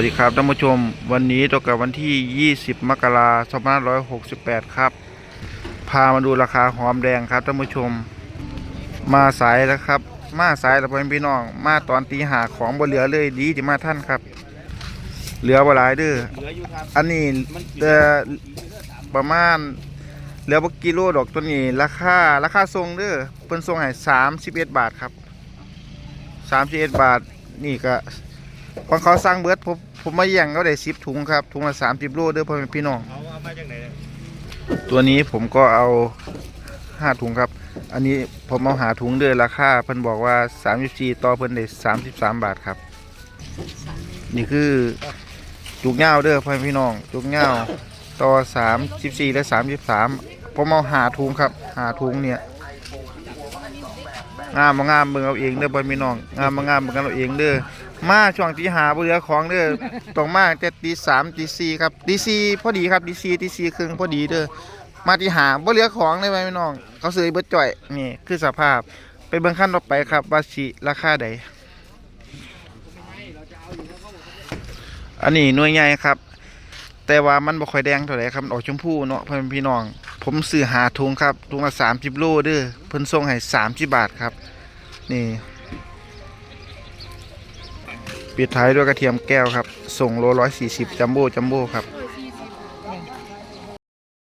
วัสดีครับท่านผู้ชมวันนี้ตรงกับวันที่ 20 มกราคม2568 ครับ พามาดูราคาหอมแดงครับท่านผู้ชม มาสายแล้วครับ มาสายแล้วพ่อแม่พี่น้อง มาตอนตีหาของบ่เหลือเลยดีที่มาท่านครับ เหลือบ่หลายเด้อเหลืออยู่ครับอันนี้เอ่อประมาณเหลือบ่กิโลดอกตัวนี้ ราคาราคาทรงเด้อเพิ่นส่งให้31 บาทครับ 31 บาทนี่ก็บางเขาสั่งเบิดผม ผมมาแย่งเขาได้10ถุงครับถุงละ30โลเด้อพ่อแม่พี่น้องเอาเอามาจากไหนเนี่ยตัวนี้ผมก็เอาห้าถุงครับ อันนี้ผมเอาหาถุงเดือนราคาเพิ่นบอกว่า34ต่อเพิ่นได้33บาทครับ นี่คือจุกเงาเด้อพ่อแม่พี่น้อง จุกเงาต่อ34และ33ผมเอาหาถุงครับหาถุงเนี่ย งามบ่งามเบิ่งเอาเองเด้อพ่อแม่พี่น้องงามบ่งามเบิ่งกันเอาเองเด้อมาช่วงที่หาบ่เหลือของเด้อต้องมาแต่ตีสามตีสี่ครับตีสี่พอดีครับตีสี่ตีสี่ครึ่งพอดีเด้อมาที่หาบ่เหลือของเลยไหมพี่น้อง เขาซื้อเบิดจ่อยนี่คือสภาพไปเบิ่งขั้นต่อไปครับว่าสิราคาใดอันนี้หน่วยใหญ่ครับ แต่ว่ามันบ่ค่อยแดงเท่าไหร่ครับออกชมพูเนาะพ่อแม่พี่น้อง ผมซื้อหาถุงครับถุงละสามสิบโลเด้อเพิ่นส่งให้สามสิบาทครับ นี่ปิดท้ายด้วยกระเทียมแก้วครับ ส่งโลร้อยสี่สิบจัมโบ้จัมโบ้ครับ